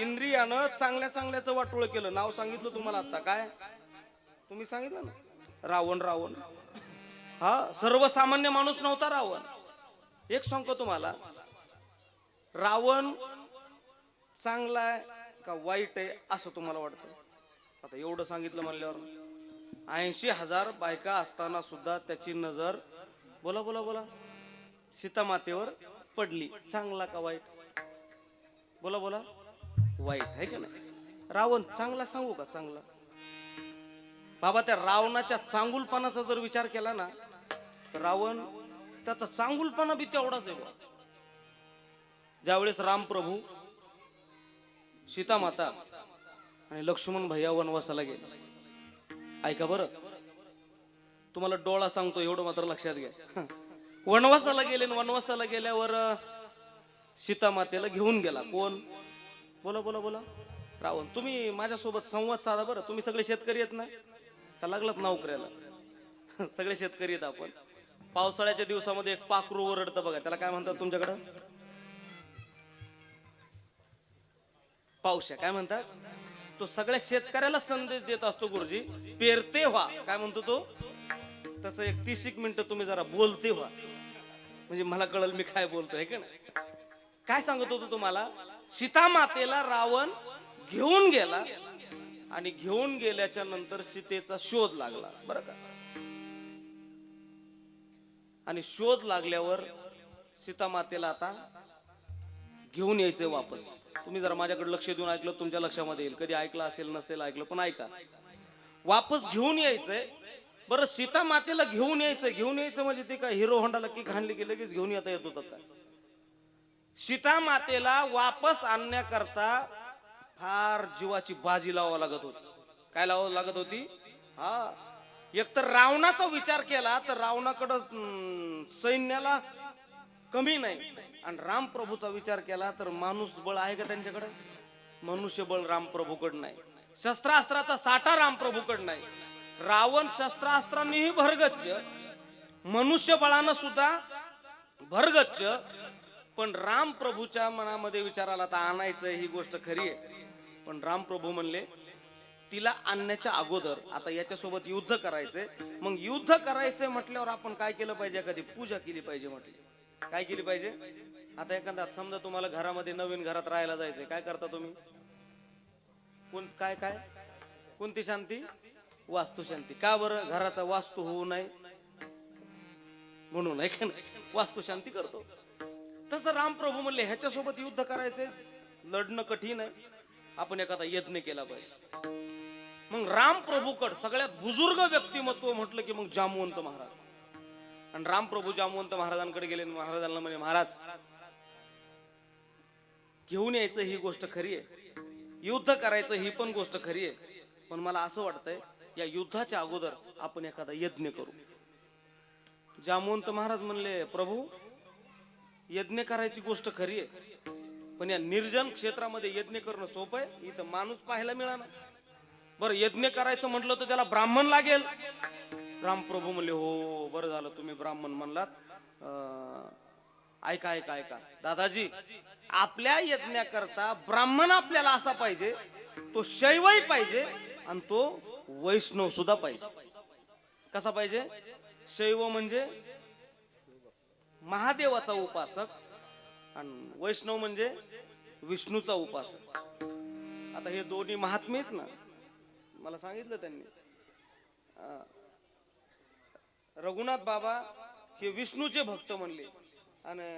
इंद्रियानं चांगल्या चांगल्याचं वाटोळ केलं. नाव सांगितलं तुम्हाला आता. काय? तुम्ही सांगितलं ना? रावण रावण. हा सर्वसामान्य माणूस नव्हता रावण. एक सांगतो तुम्हाला. रावण चांगला आहे का वाईट आहे असं तुम्हाला वाटतं? आता एवढं सांगितलं म्हणल्यावर. ऐंशी हजार बायका असताना सुद्धा त्याची नजर बोला बोला बोला. सीतामातेवर पडली. चांगला का वाईट? बोला बोला. वाईट आहे की नाही? रावण चांगला सांगू का? चांगला. बाबा त्या रावणाच्या चांगुलपणाचा जर विचार केला ना तर रावण त्याचा चांगुलपणा बी तेवढाच आहे ज्यावेळेस रामप्रभू सीतामाता आणि लक्ष्मण भैया वनवासाला गेले. ऐका बरं. तुम्हाला डोळा सांगतो एवढं मात्र लक्षात घ्या. वनवासाला गेले वनवासाला गेल्यावर सीता सीतामातेला घेऊन गेला. कोण? बोला बोला बोला. रावण तुम्ही माझ्यासोबत संवाद साधा बरं. तुम्ही सगळे शेतकरी आहेत ना? का लागलात नोकऱ्याला? सगळे शेतकरी आहेत आपण. पावसाळ्याच्या दिवसामध्ये एक पाखरू ओरडतं बघा. त्याला काय म्हणतात तुमच्याकडं? पावशा काय म्हणतात? तो सगळ्या शेतकऱ्याला संदेश देत असतो गुरुजी. पेरते व्हा. काय म्हणतो तो? तसं एक तीस एक मिनिटं तुम्ही जरा बोलते व्हा. म्हणजे मला कळल मी काय बोलतोय का नाही? काय सांगत होतो तुम्हाला? सीतामातेला रावण घेऊन गेला आणि घेऊन गेल्याच्यानंतर सीतेचा शोध लागला. बरं का? आणि शोध लागल्यावर सीतामातेला आता घेऊन यायचंय वापस. तुम्ही जर माझ्याकडे लक्ष देऊन ऐकलं तुमच्या लक्षामध्ये येईल. कधी ऐकलं असेल नसेल ऐकलं पण ऐका. वापस घेऊन यायचंय. बरं सीता मातेला घेऊन यायचं घेऊन यायचं म्हणजे ते काय हिरो होंडाला की घाणली की लगेच घेऊन येता येत होतं काय? सीता मातेला वापस आणण्याकरता फार जीवाची बाजी लावावं लागत होती. काय लावावं लागत होती? हा. एक तर रावणाचा विचार केला तर रावणाकडं सैन्याला कमी नाही. आणि रामप्रभूचा विचार केला तर माणूस बळ आहे का त्यांच्याकडे? मनुष्यबळ रामप्रभूकड नाही. शस्त्रास्त्राचा साठा रामप्रभूकड नाही. रावण शस्त्रास्त्रांनीही भरगच्च मनुष्यबळानं सुद्धा भरगच्च पण रामप्रभूच्या मनामध्ये विचाराला तर आणायचं ही गोष्ट खरी आहे. पण रामप्रभू म्हणले तिला आणण्याच्या अगोदर आता याच्यासोबत युद्ध करायचंय. मग युद्ध करायचंय म्हटल्यावर आपण काय केलं पाहिजे? एखादी पूजा केली पाहिजे म्हटली. काय केली पाहिजे? आता एखादा समजा तुम्हाला घरामध्ये नवीन घरात राहायला जायचंय काय करता तुम्ही? कोण काय काय? कोणती शांती? वास्तू शांती का बरं? घराचा वास्तू होऊ नये. म्हणून आहे का? वास्तू शांती करतो. तसं रामप्रभू म्हणले ह्याच्यासोबत युद्ध करायचे? लढणं कठीण आहे. आपण एखादा यज्ञ केला पाहिजे. मग रामप्रभूकड सगळ्यात बुजुर्ग व्यक्तिमत्व म्हटलं की मग जामवंत महाराज. आणि रामप्रभू जामवंत महाराजांकडे गेले महाराजांना म्हणे महाराज घेऊन यायचं ही गोष्ट खरी आहे. युद्ध करायचं ही पण गोष्ट खरी आहे. पण मला असं वाटतंय या युद्धाच्या अगोदर आपण एखादा यज्ञ करू. जामवंत महाराज म्हणले प्रभू यज्ञ करायची गोष्ट खरी आहे. पण या निर्जन क्षेत्रामध्ये यज्ञ करणं सोपं आहे. इथं माणूस पाहायला मिळाला. बरं यज्ञ करायचं म्हटलं तर त्याला ब्राह्मण लागेल. रामप्रभू म्हणले हो बरं झालं तुम्ही ब्राह्मण म्हणलात. ऐका ऐका ऐका. दादाजी आपल्या यज्ञाकरता ब्राह्मण आपल्याला असा पाहिजे तो शैवही पाहिजे आणि तो वैष्णव सुद्धा पाहिजे. कसा पाहिजे? शैव म्हणजे महादेवाचा उपासक आणि वैष्णव म्हणजे विष्णूचा उपासक. आता हे दोन्ही महात्मेच ना मला सांगितलं त्यांनी. रघुनाथ बाबा हे विष्णूचे भक्त म्हणले. आणि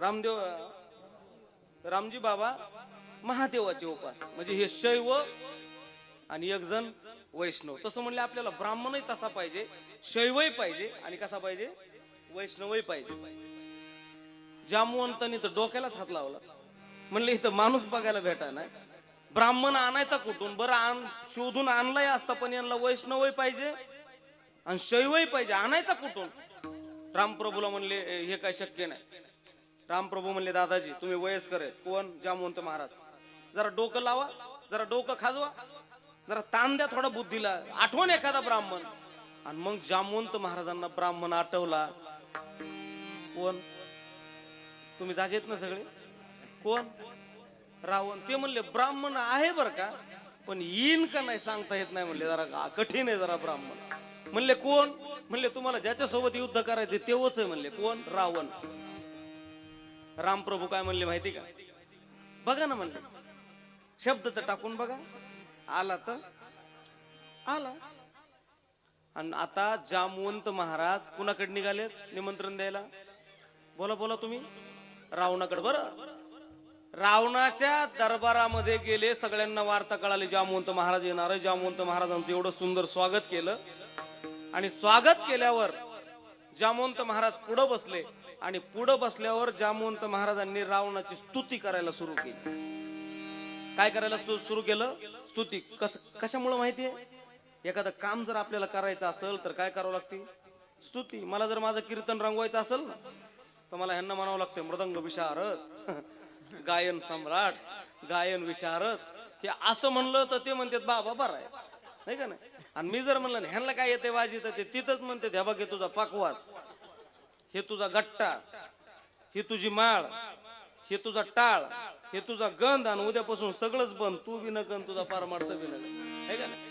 रामदेव रामजी बाबा महादेवाचे उपासक. म्हणजे हे शैव आणि एक जण वैष्णव. तसं म्हणले आपल्याला ब्राह्मणही तसा पाहिजे शैवही पाहिजे आणि कसा पाहिजे? वैष्णवही पाहिजे. जामवंतांनी तर डोक्यालाच हात लावला. म्हणले इथं माणूस बघायला भेटा नाही. ब्राह्मण आणायचा कुठून? बरं आण शोधून आणलाय असता पण यांना वैष्णवही पाहिजे आणि शैवही पाहिजे. आणायचा कुठून? रामप्रभूला म्हणले हे काय शक्य नाही. रामप्रभू म्हणले दादाजी तुम्ही वयस्कर आहे कोण? जामवंत महाराज. जरा डोकं लावा जरा डोकं खाजवा. जरा ताण द्या थोडा बुद्धीला. आठवण एखादा ब्राह्मण. आणि मग जामवंत महाराजांना ब्राह्मण आठवला. कोण? तुम्ही जागेत ना सगळे? कोण? रावण. ते म्हणले ब्राह्मण आहे बर का? पण येईन का नाही सांगता येत नाही म्हणले. जरा कठीण आहे जरा ब्राह्मण. म्हणले कोण? म्हणले तुम्हाला ज्याच्यासोबत युद्ध करायचे तेवच आहे म्हणले. कोण? रावण. रामप्रभू काय म्हणले माहिती का? बघा ना म्हणले. शब्द तर टाकून बघा. आला तर? आला. आणि आता जामवंत महाराज कुणाकडे निघालेत? निमंत्रण द्यायला? बोला बोला तुम्ही. रावणाकडे. बरं. रावणाच्या दरबारामध्ये गेले सगळ्यांना वार्ता कळाली जामवंत महाराज येणार आहे. जामवंत महाराजांचं एवढं सुंदर स्वागत केलं. आणि स्वागत केल्यावर जामवंत महाराज पुढं बसले. आणि पुढं बसल्यावर जामवंत महाराजांनी रावणाची स्तुती करायला सुरू केली. काय करायला सुरू केलं? स्तुती. कस कशामुळे माहितीये? एखादं काम जर आपल्याला करायचं असेल तर काय करावं लागते? स्तुती. मला जर माझं कीर्तन रंगवायचं असेल तर मला ह्यांना म्हणावं लागतं मृदंग विशारद गायन सम्राट गायन विशारद. हे असं म्हणलं तर ते म्हणतात बाबा बरं आहे. नाही का नाही? आणि मी जर म्हणलं ना, ह्यांना काय येते वाजी? तर ते तिथंच म्हणते ह्या बघ हे तुझा पाकवास. हे तुझा गट्टा. ही तुझी माळ. हे तुझा टाळ. हे तुझा गंध. आणि उद्यापासून सगळंच बंद. तू बी नकन तुझा फार बी नकन का नाही?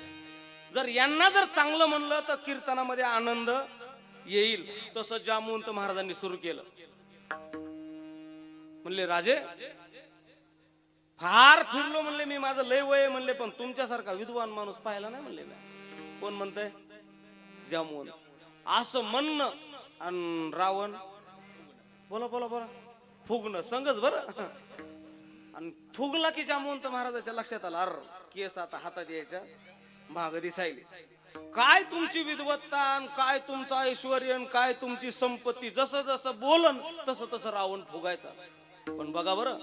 जर यांना जर चांगलं म्हणलं तर कीर्तनामध्ये आनंद येईल. तसं जामवंत महाराजांनी सुरू केलं. म्हणले राजे फार फिरलो म्हणले मी माझं लय वय म्हणले पण तुमच्यासारखा विद्वान माणूस पाहिला नाही म्हणले मी. कोण म्हणतंय? जामवंत. असं म्हणणं आणि रावण बोला बोला बोला. फुगणं संगच बर. आणि फुगला की जामवंत महाराजाच्या लक्षात आला अर केस आता हातात यायच्या. भाग दिसायली काय तुमची विद्वत्ता काय तुमचं ऐश्वर आणि काय तुमची संपत्ती? जसं जसं बोलन तसं तसं रावण फुगायचा. पण बघा बरं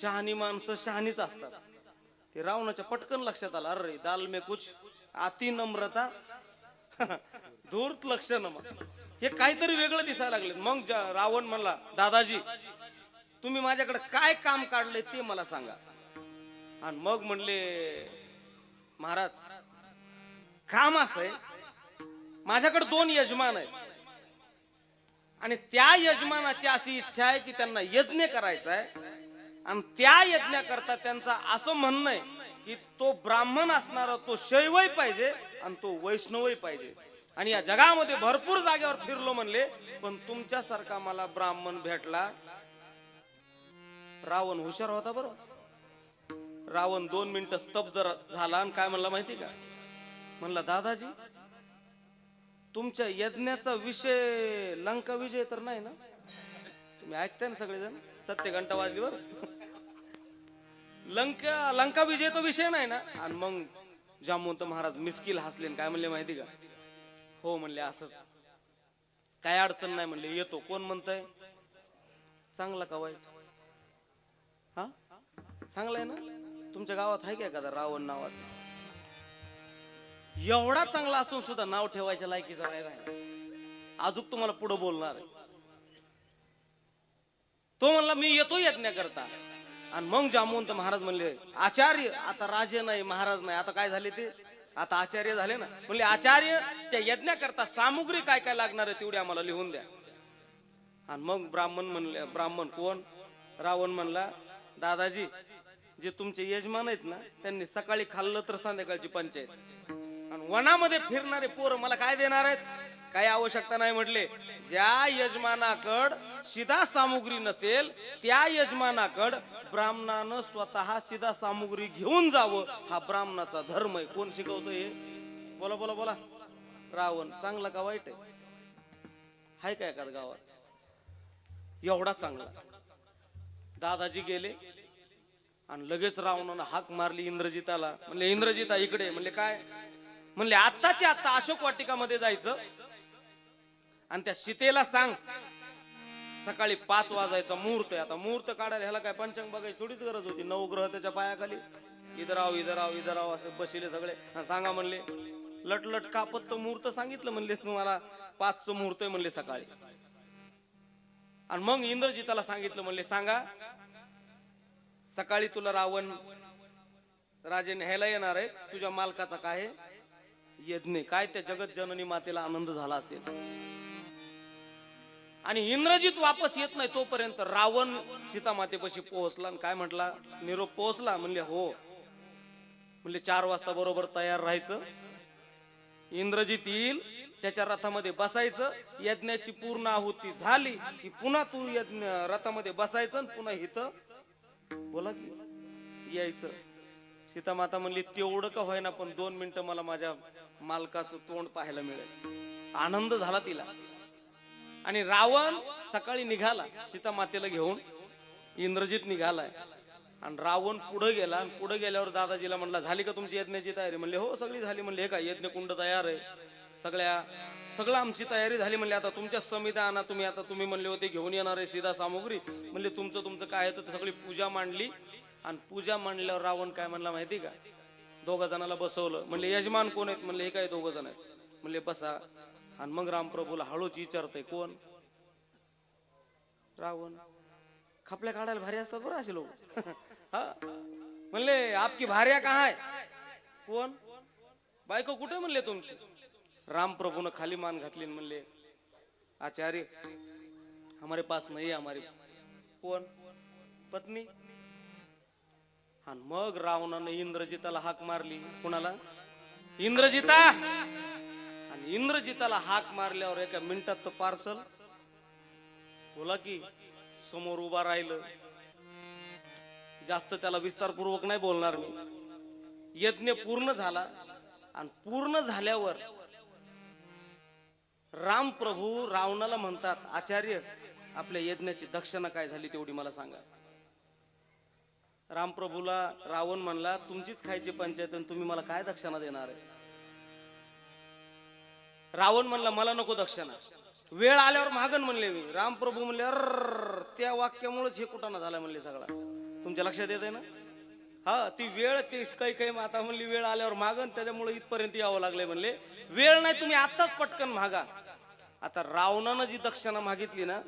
शहाणी माणसं शहाणीच असतात. ते रावणाच्या पटकन लक्षात आलं अरे दाल में कुछ अति नम्रता. धूर्त लक्ष लक्षण हे काहीतरी वेगळं दिसायला लागले मग रावण म्हणला दादाजी तुम्ही माझ्याकडे काय काम काढले ते मला सांगा. आणि मग म्हणले महाराज काम असं आहे. माझ्याकडे दोन यजमान आहेत. आणि त्या यजमानाची अशी इच्छा आहे की त्यांना यज्ञ करायचा आहे. आणि त्या यज्ञाकरता त्यांचा असं म्हणणं आहे की तो ब्राह्मण असणारा तो शैवही पाहिजे आणि तो वैष्णवही पाहिजे. आणि या जगामध्ये भरपूर जागेवर फिरलो म्हणले पण तुमच्यासारखा मला ब्राह्मण भेटला. रावण हुशार होता बरोबर रावण दोन मिनिटं स्तब्ध झाला आणि काय म्हणला माहिती का? म्हणला दादाजी तुमच्या यज्ञाचा विषय लंका विजय तर नाही ना? तुम्ही ऐकताय ना सगळेजण? सत्य घंटा वाजलीवर लंका लंका विजय तो विषय नाही ना? आणि मग जामवंत महाराज मिस्किल हसले आणि काय म्हणले माहिती का? हो म्हणले असंच. काय अडचण नाही म्हणले येतो. कोण म्हणताय? चांगला का वाईट? हा? चांगला आहे ना? तुमच्या गावात आहे का एखादा रावण नावाचं? एवढा चांगला असून सुद्धा नाव ठेवायच्या लायकीचा नाही राहिला. अजून तुम्हाला पुढे बोलणार तो म्हणला मी येतो यज्ञ करता आणि मग जामवंत महाराज म्हणले आचार्य आता राजे नाही महाराज नाही आता काय झाले ते? आता आचार्य झाले ना. म्हणले आचार्य त्या यज्ञ करता सामुग्री काय काय लागणार आहे तेवढी आम्हाला लिहून द्या. आणि मग ब्राह्मण म्हणले ब्राह्मण कोण? रावण म्हणला दादाजी जे तुमचे यजमान आहेत ना त्यांनी सकाळी खाल्लं तर संध्याकाळची पंचायत. आणि वनामध्ये फिरणारे पोरं मला काय देणार आहेत? काही आवश्यकता नाही म्हटले. ज्या यजमानाकड शिधा सामुग्री नसेल त्या यजमानाकड ब्राह्मणानं स्वतः शिधा सामुग्री घेऊन जावं. हा ब्राह्मणाचा धर्म आहे. कोण शिकवतो हे? बोला बोला बोला. रावण चांगला का वाईट आहे? हाय का एखाद गावात? एवढा चांगला. दादाजी गेले. आणि लगेच रावणानं हाक मारली इंद्रजिताला. म्हणले इंद्रजिता इकडे. म्हणले काय? म्हणले आत्ताच्या आत्ता अशोक वाटिकामध्ये जायचं. आणि त्या सीतेला सांग सकाळी पाच वाजायचा मुहूर्त आहे. आता मुहूर्त काढायला ह्याला काय पंचांग बघायची थोडीच गरज होती. नऊ ग्रह त्याच्या पायाखाली. इधर आव इधर आव इधर आव असे बसिले सगळे. सांगा म्हणले लट लट कापत तो मुहूर्त सांगितलं म्हणले तुम्हाला पाचच मुहूर्त आहे म्हणले सकाळी. आणि मग इंद्रजिताला सांगितलं म्हणले सांगा सकाळी तुला रावण राजे न्यायला येणार आहे. तुझ्या मालकाचा काय आहे? यज्ञ. काय त्या जगत जननी मातेला आनंद झाला असेल? आणि इंद्रजित वापस येत नाही तोपर्यंत रावण सीतामातेपाशी पोहोचला आणि काय म्हटला? निरोप पोहोचला. म्हणले हो. म्हणले चार वाजता बरोबर तयार राहायचं. इंद्रजित येईल त्याच्या रथामध्ये बसायचं. यज्ञाची पूर्ण आहुती झाली की पुन्हा तू यज्ञ रथामध्ये बसायचं पुन्हा इथं बोला की. यायचं. सीतामाता म्हणली तेवढं का होईना पण दोन मिनिटं मला माझ्या मालकाचं तोंड पाहायला मिळेल. आनंद झाला तिला. आणि रावण सकाळी निघाला सीतामातेला घेऊन. इंद्रजित निघालाय. आणि रावण पुढे गेला आणि पुढे गेल्यावर दादाजीला म्हणला झाली का तुमची यज्ञाची तयारी? म्हणले हो सगळी झाली. म्हणले हे काय यज्ञ कुंड तयार आहे? सगळ्या सगळं आमची तयारी झाली. म्हणले आता तुमच्या समित्या तुम्ही आता तुम्ही म्हणले होते घेऊन येणार आहे सीधा सामुग्री. म्हणले तुमचं तुमचं काय आहे? तर सगळी पूजा मांडली. आणि पूजा मांडल्यावर रावण काय म्हणला माहिती का? दोघा जणाला बसवलं. म्हणले यजमान कोण आहेत? म्हणले हे काय दोघ जण आहेत? म्हणले बसा. आणि मग रामप्रभूला हळूच विचारतय कोण? रावण. खपल्या काढायला भारी असतात बरं असे लोक. हा? म्हणले आपकी भार्या कहा आहे? कोण? बायको कुठे म्हणले तुमची? रामप्रभून खाली मान घातली म्हणले आचार्य हमारे पास नाही है हमारी कोण? पत्नी. आणि मग रावणानं इंद्रजिताला हाक मारली. कुणाला? इंद्रजिता! आणि इंद्रजिताला हाक मारल्यावर एका मिनिटात तो पार्सल बोला की समोर उभा राहिलं. जास्त त्याला विस्तारपूर्वक नाही बोलणार मी. यज्ञ पूर्ण झाला. आणि पूर्ण झाल्यावर राम प्रभू रावणाला म्हणतात आचार्य आपल्या यज्ञाची दक्षिणा काय झाली तेवढी मला सांगा. रामप्रभूला रावण म्हणला तुमचीच खायची पंचायत आणि तुम्ही मला काय दक्षिणा देणार आहे? रावण म्हणला मला नको दक्षिणा. वेळ आल्यावर मागन म्हणले मी रामप्रभू म्हणले अर त्या वाक्यामुळेच हे कुटाणा झाला म्हणले सगळा. तुमच्या लक्षात येत आहे ना? हा ती वेळ ते काही काही माता म्हणली वेळ आल्यावर मागण त्याच्यामुळे इथपर्यंत यावं लागले म्हणले. वेळ नाही तुम्ही आत्ताच पटकन मागा आता रावणानं जी दक्षिणा मागितली ना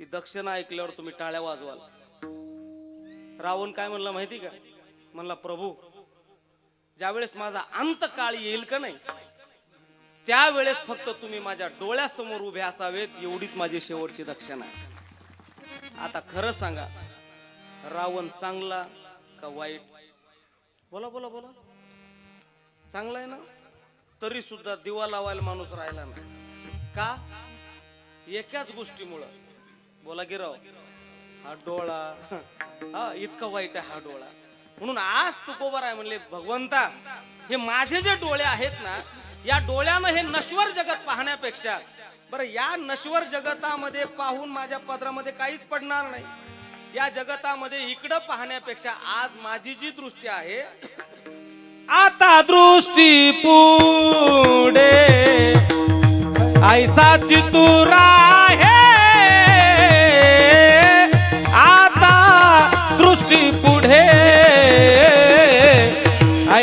ती दक्षिणा ऐकल्यावर तुम्ही टाळ्या वाजवाल. रावण काय म्हणला माहिती का? म्हणला प्रभू ज्यावेळेस माझा अंत काळ येईल का नाही त्यावेळेस फक्त तुम्ही माझ्या डोळ्यासमोर उभे असावेत एवढीच माझी शेवटची दक्षिणा. आता खरं सांगा रावण चांगला का वाईट? बोला बोला बोला. चांगला आहे ना? तरी सुद्धा दिवा लावायला माणूस राहिला ना का? एकाच गोष्टीमुळं. बोला गिराव. हा डोळा. हा इतका वाईट आहे हा डोळा. म्हणून आज तुकोबर आहे म्हणले भगवंता हे माझे जे डोळे आहेत ना या डोळ्यानं हे नश्वर जगत पाहण्यापेक्षा बरं या नश्वर जगतामध्ये पाहून माझ्या पदरामध्ये काहीच पडणार नाही. या जगतामध्ये इकडं पाहण्यापेक्षा आज माझी जी दृष्टी आहे आता दृष्टी पुढे. ऐसा चितूर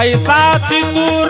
ऐसा तितूर